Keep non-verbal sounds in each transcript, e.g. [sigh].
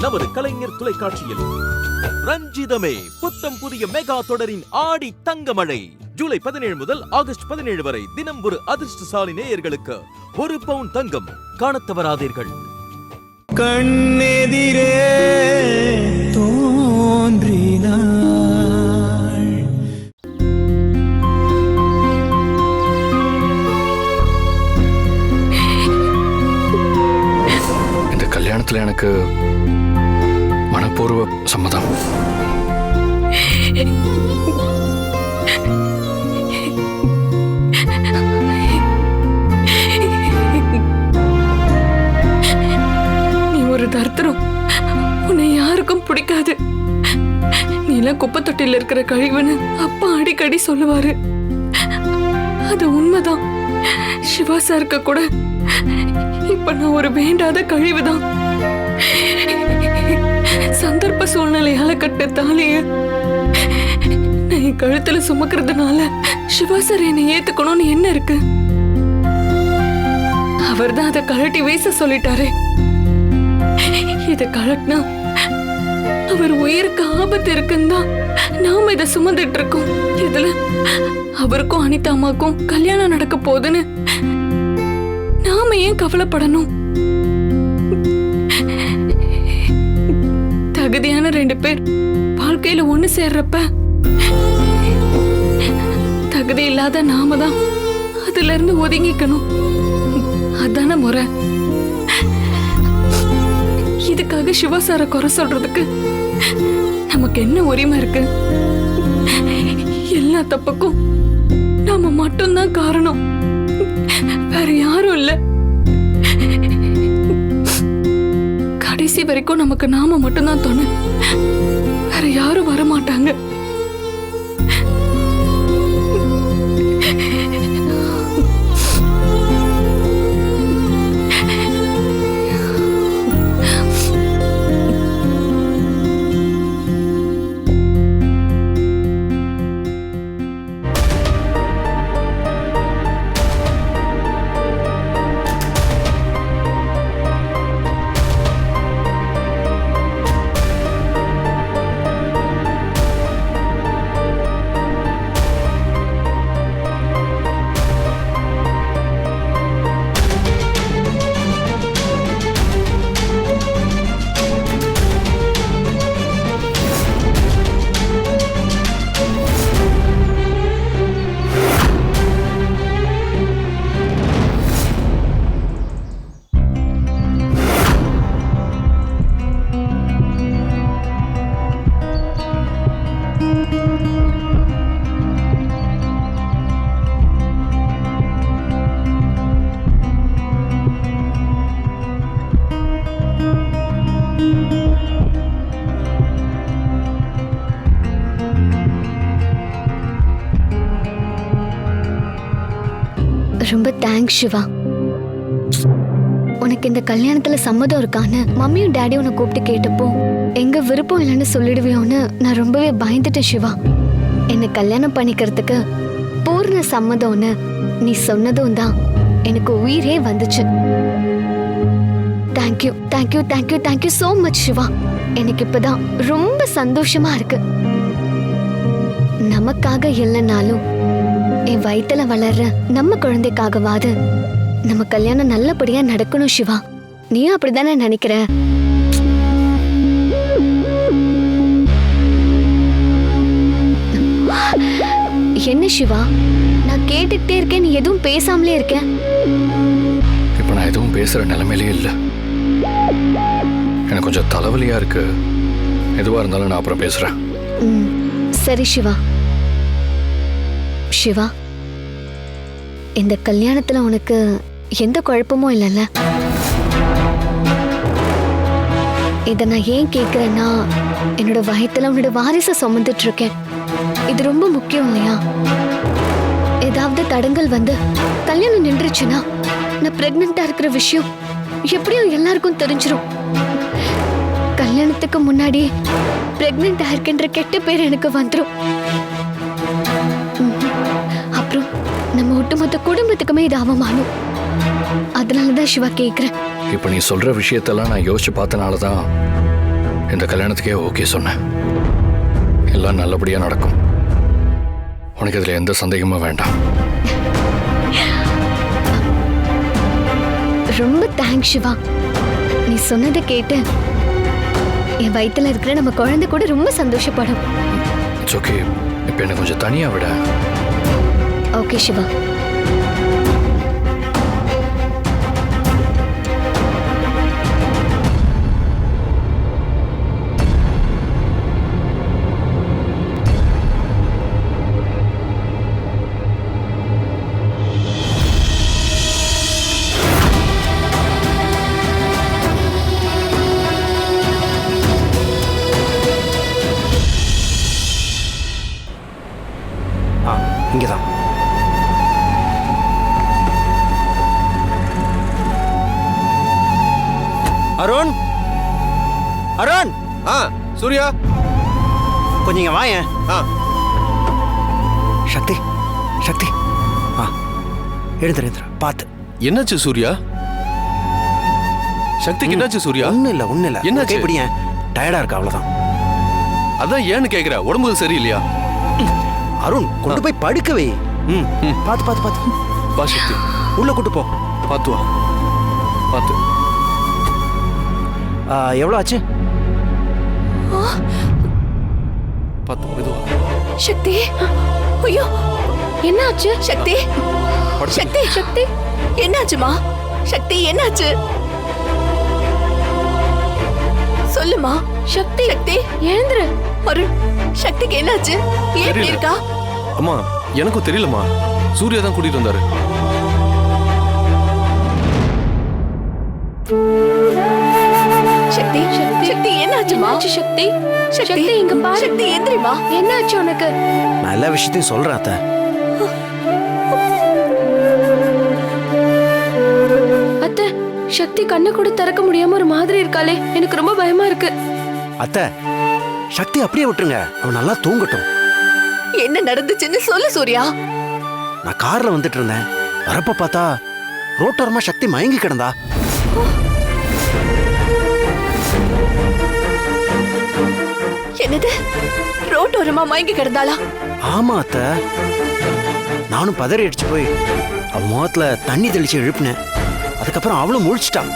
நமது கலைஞர் தொலைக்காட்சியில். ரஞ்சிதமே புத்தம் புதிய மெகா தொடரின் ஆடி தங்கமழை. ஜூலை பதினேழு முதல் ஆகஸ்ட் பதினேழு வரை தினம் ஒரு அதிர்ஷ்டசாலி நேயர்களுக்கு ஒரு பவுன் தங்கம் காணத் தவறாதீர்கள் கண்ணெதிரே தோன்றினாள். இந்த கல்யாணத்துல எனக்கு மனப்பூர்வ சம்மதம். நீ ஒரு தர்த்தரம். உன்னை யாருக்கும் பிடிக்காது. நீ எல்லாம் குப்பை இருக்கிற கழிவுன்னு அப்பா அடிக்கடி சொல்லுவாரு. அது உண்மைதான். சிவா சாருக்கு கூட இப்ப நான் ஒரு வேண்டாத கழிவுதான். சந்தர்ப்ப சூழ்நிலையால கட்ட தாலிய நான் என் கழுத்துல சுமக்கிறதுனால சிவா சார் என்னை ஏத்துக்கணும்னு என்ன இருக்கு? அவர் தான் அதை கழட்டி வீச சொல்லிட்டாரே. இத கழட்டினா அவர் உயிருக்கு ஆபத்து இருக்குன்னு தான் நாம இத சுமந்துட்டு இருக்கோம். இதுல அவருக்கும் அனிதா அம்மாக்கும் கல்யாணம் நடக்க போகுதுன்னு நாம ஏன் கவலைப்படணும்? தகுதியான ரெண்டு பேர் வாழ்க்கையில ஒண்ணு சேர்றப்ப தகுதி இல்லாத நாம தான் அதுல இருந்து ஒதுங்கிக்கணும். அதான முறை. இதுக்காக சிவா சார குறை சொல்றதுக்கு நமக்கு என்ன உரிமை இருக்கு? எல்லா தப்புக்கும் நாம மட்டும்தான் காரணம். வரைக்கும் நமக்கு நாம மட்டும்தான் துணை வேற யாரும் வர ரொம்ப தேங்க்ஸ் சிவா உனக்கு இந்த கல்யாணத்துல சம்மதம் இருக்கான்னு மம்மியும் டேடி உன்னை கூப்பிட்டு கேட்டப்போ எங்க விருப்பம் இல்லைன்னு சொல்லிடுவியோன்னு நான் ரொம்பவே பயந்துட்டேன் சிவா. என்னை கல்யாணம் பண்ணிக்கிறதுக்கு பூர்ண சம்மதம்னு நீ சொன்னதும் தான் எனக்கு உயிரே வந்துச்சு. Thank you thank you thank you thank you so much Siva. எனக்கு இப்பதான் ரொம்ப சந்தோஷமா இருக்கு. நமக்காக இல்லைனாலும் என் வயித்துல வளர்ற நம்ம குழந்தைக்காகவாது நம்ம கல்யாணம் நல்லபடியா நடக்கணும் சிவா. நீயும் அப்படிதானே நினைக்கிற? என்ன சிவா? நான் கேட்டுக்கிட்டே இருக்கேன் நீ எதுவும் பேசாமலே இருக்க. இப்போ நான் எதுவும் பேசுற நிலைமையிலே இல்லை. எனக்கு கொஞ்சம் தலைவலியா இருக்கு. எதுவா இருந்தாலும் நான் அப்புறம் பேசுறேன். சரி சிவா. சிவா இந்த கல்யாணத்துல உனக்கு எந்த குழப்பமும் இல்லைல்ல. இத நான் ஏன் கேக்குறேன்னா என்னோட வயத்துல உன்னோட வாரிசை சுமந்துட்டு இருக்கேன் இது ரொம்ப முக்கியம் இல்லையா? ஏதாவது தடங்கல் வந்து கல்யாணம் நின்றுச்சுன்னா நான் பிரெக்னெண்டா இருக்கிற விஷயம் எப்படியும் எல்லாருக்கும் தெரிஞ்சிடும் கல்யாணத்துக்கு முன்னாடி பிரெக்னெண்ட் இருக்கின்ற கெட்ட பேர் எனக்கு வந்துடும் ம். அப்புறம் நம்ம ஒட்டுமொத்த குடும்பத்துக்குமே இது அவமானம். அதனாலதான் சிவா கேக்குறேன். இப்போ நீ சொல்ற விஷயத்தெல்லாம் நான் யோசிச்சு பார்த்தனால தான் இந்த கல்யாணத்துக்கே ஓகே சொன்னேன். எல்லாம் நல்லபடியா நடக்கும். உனக்கு இதுல எந்த சந்தேகமும் வேண்டாம். ரொம்ப தேங்க்ஸ் சிவா. நீ சொன்னதை கேட்டு என் வயித்துல இருக்கிற நம்ம குழந்தை கூட ரொம்ப சந்தோஷப்படும். இட்ஸ் ஓகே இப்போ என்ன கொஞ்சம் தனியா விட. ஓகே சிவா. சூர்யா? கொஞ்சம் இங்கே வாயேன். ஆ. சக்தி சக்தி. ஆ எழுந்துரு எழுந்துரு. பார்த்து. என்னாச்சு சூர்யா? சக்திக்கு என்னாச்சு சூர்யா? ஒன்றும் இல்லை ஒன்றும் இல்லை. என்னாச்சு? கைப்பிடியேன் டயர்டாக இருக்கு அவ்வளோதான் அதான் ஏன்னு கேக்குற? உடம்புக்கு சரியில்லையா? அருண் கொண்டு போய் படுக்க வை. ம் பார்த்து பார்த்து பார்த்து. வா சக்தி. உள்ளே கூட்டு போ. பார்த்து வா. பார்த்து. எவ்வளோ ஆச்சு? மெதுவா. சக்தி ஐயோ என்னாச்சு? சக்தி சக்தி சக்தி என்னாச்சுமா? சக்தி என்னாச்சு? சொல்லுமா? சக்தி சக்தி எழுந்துரு. அருண் சக்திக்கு என்னாச்சு? ஏன். இருக்கா? அம்மா எனக்கும் தெரியலம்மா. சூர்யா தான் கூட்டிட்டு வந்தாரு. சக்தி சக்தி. என்னாச்சுமா சக்தி? சக்தி. இங்க பாரு. சக்தி எந்திரிமா என்னாச்சு உனக்கு? நான் எல்லா விஷயத்தையும் சொல்கிறேன் அத்தை. அத்தை சக்தி கண்ணை கூட திறக்க முடியாம ஒரு மாதிரி இருக்காளே. எனக்கு ரொம்ப பயமா இருக்கு. அத்தை சக்தி அப்படியே விட்டுருங்க. அவன் நல்லா தூங்கட்டும். என்ன நடந்துச்சுன்னு சொல்லு சூர்யா. நான் கார்ல வந்துட்டு இருந்தேன். வரப்ப பார்த்தா ரோட்டோரமா சக்தி மயங்கி கிடந்தா. என்னது? ரோட்டோரமா மயங்கி கிடந்தாளா? ஆமா அத்தை. நானும் பதறி அடிச்சு போய் அவ முகத்துல தண்ணி தெளிச்சு எழுப்பினேன். அதுக்கப்புறம் அவளும் முழிச்சிட்டான்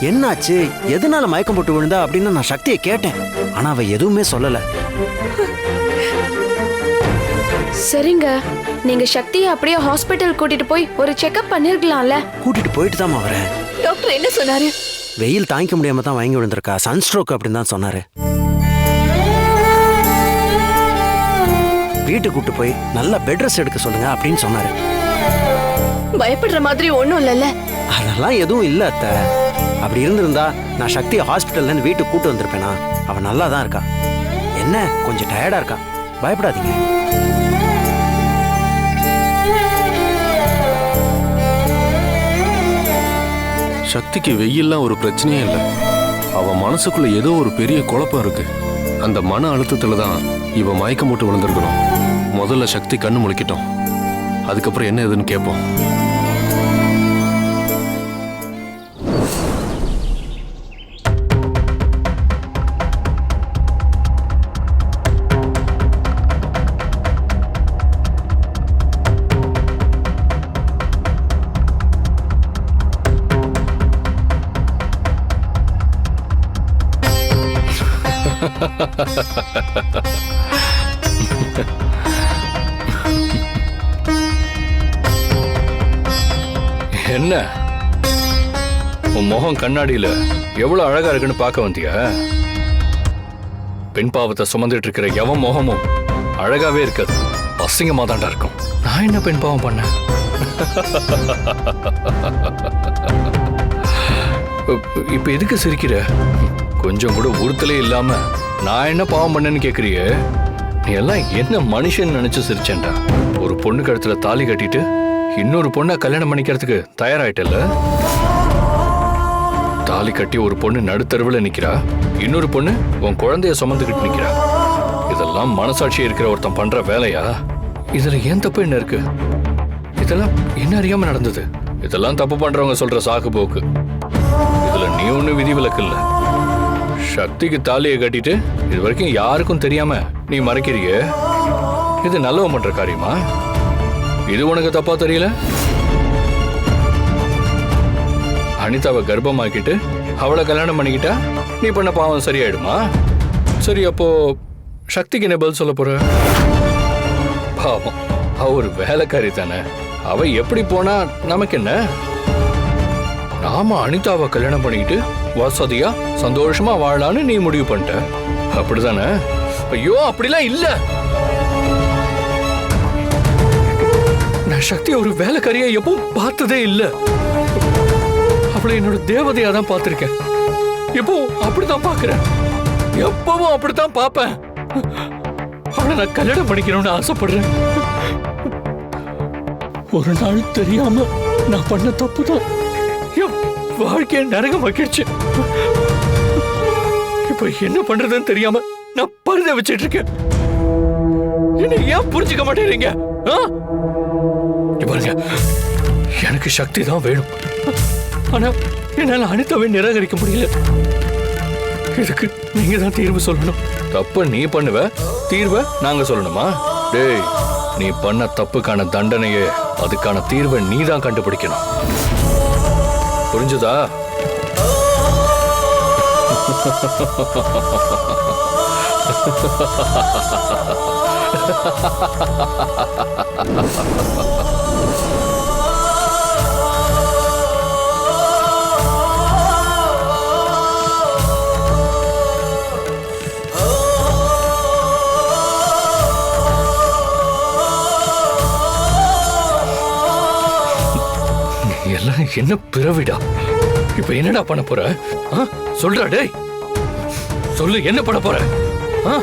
என்னாச்சு? எதனால மயக்கம் போட்டு விழுந்தா? அப்படின்னு நான் சக்தியை கேட்டேன். ஆனா அவ எதுவுமே சொல்லல. சரிங்க. நீங்க சக்தியை அப்படியே ஹாஸ்பிட்டல் கூட்டிட்டு போய் ஒரு செக்கப் பண்ணிருக்கலாம்ல. கூட்டிட்டு போயிட்டு தான் வரேன். டாக்டர் என்ன சொன்னாரு? வெயில் தாங்கிக்க முடியாம தான் வாங்கி விழுந்திருக்கா. சன்ஸ்ட்ரோக் அப்படின்னு தான் சொன்னாரு. வீட்டுக்கு கூட்டு போய் நல்ல பெட் ரெஸ்ட் எடுக்க சொல்லுங்க அப்படின்னு சொன்னாரு. பயப்படுற மாதிரி ஒண்ணும் இல்லல்ல. அதெல்லாம் எதுவும் இல்ல அத்தை. அப்படி இருந்திருந்தா நான் சக்தியை ஹாஸ்பிட்டல்ல இருந்து வீட்டுக்கு கூட்டு வந்திருப்பேனா. அவ நல்லா தான் இருக்கா. என்ன கொஞ்சம் டயர்டா இருக்கா? பயப்படாதீங்க. சக்திக்கு வெயில்லாம் ஒரு பிரச்சனையே இல்லை. அவ மனசுக்குள்ள ஏதோ ஒரு பெரிய குழப்பம் இருக்கு. அந்த மன அழுத்தத்துல தான் இவ மயக்கம் போட்டு விழுந்திருக்கணும். முதல்ல சக்தி கண்ணு முழிக்கிட்டோம். அதுக்கப்புறம் என்ன ஏதுன்னு கேட்போம் என்ன? உன் முகம் கண்ணாடியில எவ்வளவு அழகா இருக்குன்னு பார்க்க வந்தியா? பெண் பாவத்தை சுமந்துட்டு இருக்கிற எவன் முகமும் அழகாவே இருக்காது. அசிங்கமா தாண்டா இருக்கும். நான் என்ன பெண் பாவம் பண்ணேன் இப்ப- இப்ப எதுக்கு சிரிக்கிற? கொஞ்சம் கூட உறுத்தலே இல்லாம நான் என்ன பாவம் பண்ணேன்னு கேக்குறியே? நீ எல்லாம் என்ன மனுஷன் நினைச்சு சிரிச்சேன்டா. ஒரு பொண்ணு கழுத்துல தாலி கட்டிட்டு இன்னொரு பொண்ணை கல்யாணம் பண்ணிக்கிறதுக்கு தயாராயிட்டல தாலி கட்டி ஒரு பொண்ணு நடுத்தருவில் நிக்கிறா இன்னொரு பொண்ணு உன் குழந்தைய சுமந்துக்கிட்டு நிக்கிறா. இதெல்லாம் மனசாட்சி இருக்கிற ஒருத்தன் பண்ற வேலையா? இதுல ஏன் தப்பு என்ன இருக்கு? இதெல்லாம் என்ன அறியாம நடந்தது? இதெல்லாம் தப்பு பண்றவங்க சொல்ற சாக்கு போக்கு. இதுல நீ ஒன்றும் விதிவிலக்கு இல்ல. சக்திக்கு தாலியை கட்டிட்டு இது வரைக்கும் யாருக்கும் தெரியாம நீ மறைக்கிறிய? இது நல்லவன் பண்ற காரியமா? இது உனக்கு தப்பா தெரியல? அனிதாவை கர்ப்பமாக்கிட்டு அவளை கல்யாணம் பண்ணிக்கிட்டா நீ பண்ண பாவம் சரியாயிடுமா? சரி அப்போ சக்திக்கு என்ன பதில் சொல்ல போற? பாவம் அவ ஒரு வேலைக்காரி தானே. அவ எப்படி போனா நமக்கு என்ன நாம அனிதாவை கல்யாணம் பண்ணிக்கிட்டு வசதியா சந்தோஷமா வாழலான்னு நீ முடிவு பண்ணிட்ட. அப்படிதானே? ஐயோ அப்படிலாம் இல்ல. நான் சக்தி ஒரு வேலைக்காரியா எப்பவும் பார்த்ததே இல்ல. அவளை என்னோட தேவதையா தான் பார்த்திருக்கேன். எப்பவும் அப்படிதான் பாக்குறேன் எப்பவும் அப்படித்தான் பார்ப்பேன். அவளை நான் கல்யாணம் பண்ணிக்கணும்னு ஆசைப்படுறேன். ஒரு நாள் தெரியாம நான் பண்ண தப்பு தான் வாழ்க்கைய நரகமாக்கிடுச்சு இப்போ என்ன பண்றதுன்னு தெரியாம நான் பருத வச்சிட்டு இருக்கேன். என்ன ஏன் புரிஞ்சுக்க மாட்டேறீங்க பாருங்க. எனக்கு சக்தி தான் வேணும். ஆனா என்னால அனிதாவை நிராகரிக்க முடியல. இதுக்கு நீங்க தான் தீர்வு சொல்லணும். தப்ப நீ பண்ணுவ தீர்வை நாங்க சொல்லணுமா? டேய் நீ பண்ண தப்புக்கான தண்டனையே அதுக்கான தீர்வை நீ தான் கண்டுபிடிக்கணும். புரிஞ்சுதா? நீ [laughs] எல்லாம் [laughs] என்ன பிறவிடா? இப்ப என்னடா பண்ண போற? சொல்றா டேய். சொல்லு என்ன பண்ண போற? ஆ?